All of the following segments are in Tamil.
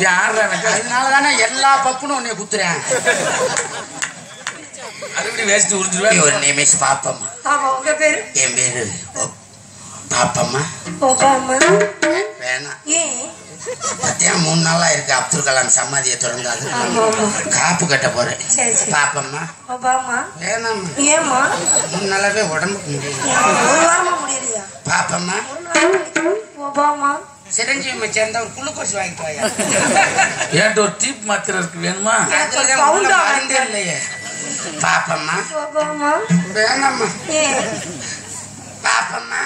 எனக்கு அதனால தானே எல்லா பப்புனும் உன்னை குத்துறேன். அதுபடி வேஸ்ட் உறிஞ்சிருவேன் ஒரு நிமிஷம் பாப்பம்மா. ஆமா உங்க பேரு? என் பேரு பாப்பம்மா. ஒபாமா வேணாம் ஏன்? பத்தியா மூணு நாளா இருக்கு அப்துல் கலாம் சமாதியை திறந்து அது. ஆமா, ஆமா. காப்பு கட்ட போறேன். பாப்பம்மா. ஒபாமா வேணாம்மா. ஏம்மா? மூணு நாளாவே உடம்புக்கு முடியல. ஒரு வாரமா முடியலையா? பாப்பம்மா? சிரஞ்சீவி சேர்ந்தா ஒரு குளுக்கோஸ் வாங்கிட்டு வாயா? ஏன்ட்டு ஒரு டீப் மாத்திரை இருக்கு வேணுமா? மருந்தே இல்லையே. பாப்பம்மா. வேணாம்மா. பாப்பம்மா.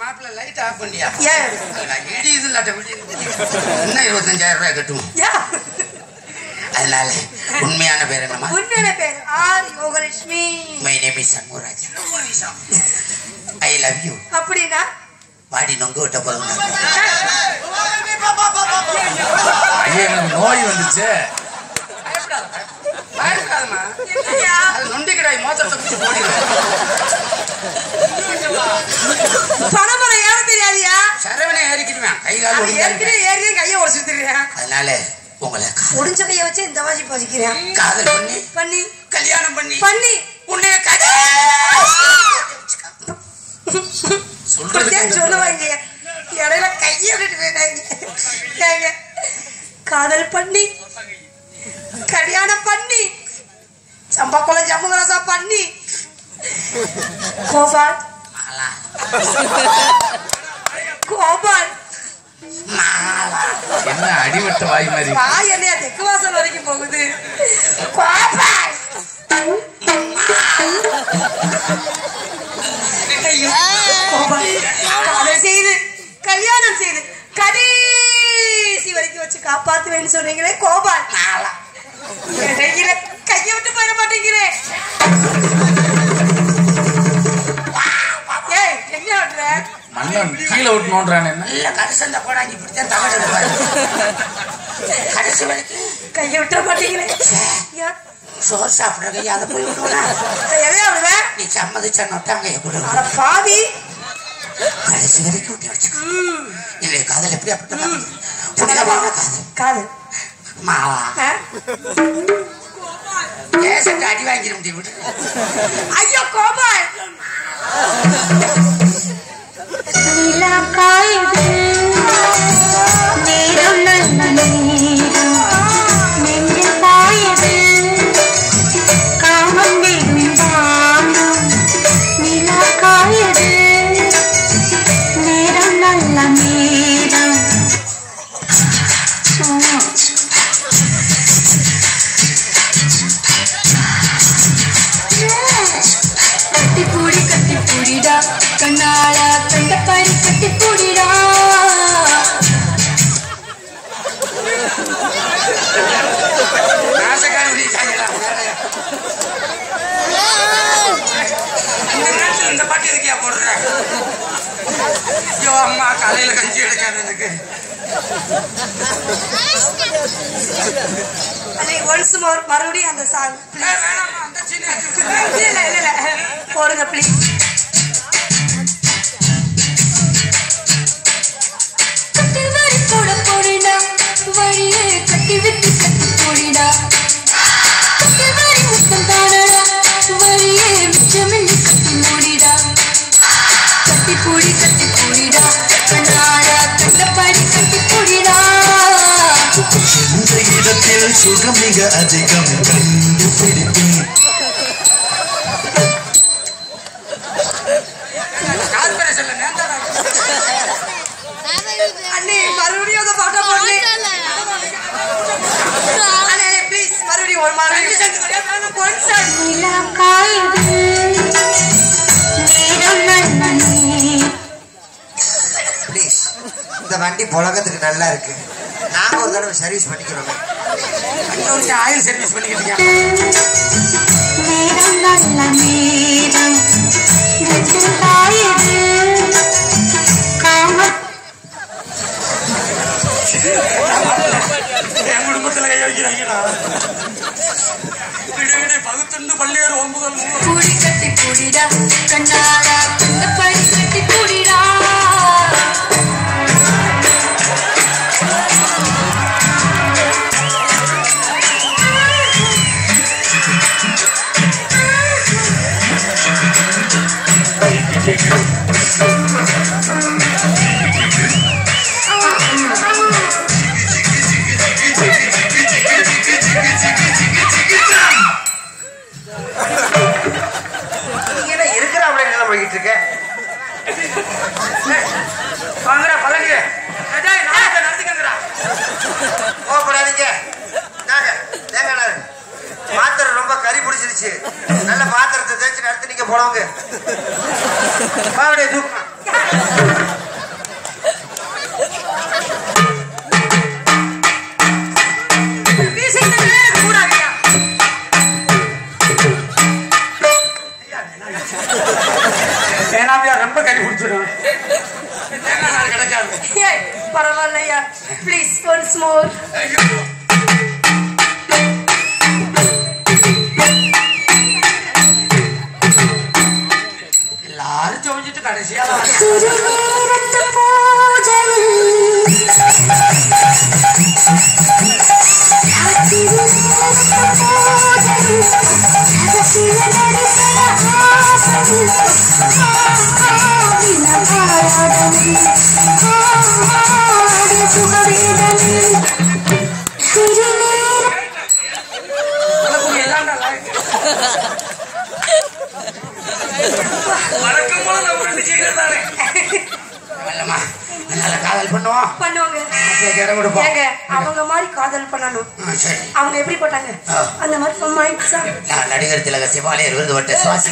மாப்பிள்ள லைட் ஆஃப் பண்ணியா? இடி இது இல்லாட்ட இன்னும் இருபத்தஞ்சாயிரம் ரூபாய் கட்டுவோம் யா. அதனால உண்மையான பேர் என்னம்மா? உண்மையான பேர் R Yogalakshmi. My name is I love you அப்படின்னா வாடி நொங்க விட்ட போதும் நோய் வந்துச்சு. பனைமரம் ஏற தெரியாதியா? சரவணை ஏறிக்கிடுவேன் கை கால் ஏறியும் கையை உடச்சிருக்கிறேன் அதனால உங்களை ஒடிஞ்ச கையை வச்சு இந்த வாசி பசிக்கிறேன் காதல் பண்ணி பண்ணி. கல்யாணம் பண்ணி பண்ணி. உன்னை கதை இப்படித்தான் சொல்லுவாங்க? இடையில கையை விட்டு போயிட்டாங்க காதல் பண்ணி கல்யாணம் பண்ணி சம்பக்குளம் ஜம்முகரசா பண்ணி கோபால். கோபால். என்ன அடிவட்ட வாய் மாதிரி வாய் என்னையா தெற்கு வாசல் வரைக்கும் போகுது? கோபால் ஐயோ, கோபால் காதல் செய்து கல்யாணம் செய்து கடைசி வரைக்கும் வச்சு காப்பாத்துவேன்னு சொன்னீங்களே கோபால் மாலா இடையில கையை விட்டு போயிட மாட்டேங்கிறேன் ஏய் எங்க விட்டுற மன்னன் கீழே விட்டு என்ன நல்ல கரிசந்த போடாங்க இப்படித்தான் எடுப்பாரு கடைசி வரைக்கும் கையை விட்டுற மாட்டேங்கிறேன்? சோறு சாப்பிட்ற கையை அதை போய் விடுவா எதையா விடுவேன் நீ சம்மதிச்ச நொட்டாங்க எப்படி கடைசி வரைக்கும் விட்டு வச்சுக்கோ இல்லை காதல் எப்படி அப்படி புனிதமான காதல் காதல் ஆ? கேசட்டு அடி வாங்கிட முடியும் விட்டு ஐயோ கோபால் அம்மா காலையில கஞ்சி எடுக்காததுக்கு ஒன்ஸ் மோர் மறுபடியும் அந்த சாங் போடுங்க ப்ளீஸ் காயுது. நேரம் நல்ல நேரம் ப்ளீஸ் இந்த வண்டி புழக்கத்துக்கு நல்லா இருக்கு. நாங்க ஒரு தடவை சர்வீஸ் பண்ணிக்கிறோமே. அங்க ஆயில் சர்வீஸ் பண்ணிக்கிட்டீங்க என் குடும்பத்துல கை பகுத்துண்டு பள்ளியர் ஒன்பது வாங்கடா பழனி அடேய் நான் நடந்துக்கங்கடா கோபப்படாதீங்க நாங்க தேங்கடா பாத்திரம் ரொம்ப கறி பிடிச்சிருச்சு. நல்ல பாத்திரத்தை தேய்ச்சி நடத்தி நீங்க போனவங்க. பாவடைய தூக்கம். நார் கிடைக்காது ஏய் பரவாயில்லையா ப்ளீஸ் ஒன்ஸ் மோர் எல்லாரும் ஜோதிச்சுட்டு கடைசியா அவங்க மாதிரி காதல் பண்ணணும் அவங்க எப்படி போட்டாங்க. அந்த மாதிரி நடிகர் திலக சிவாலயர் விருது வட்ட சுவாசி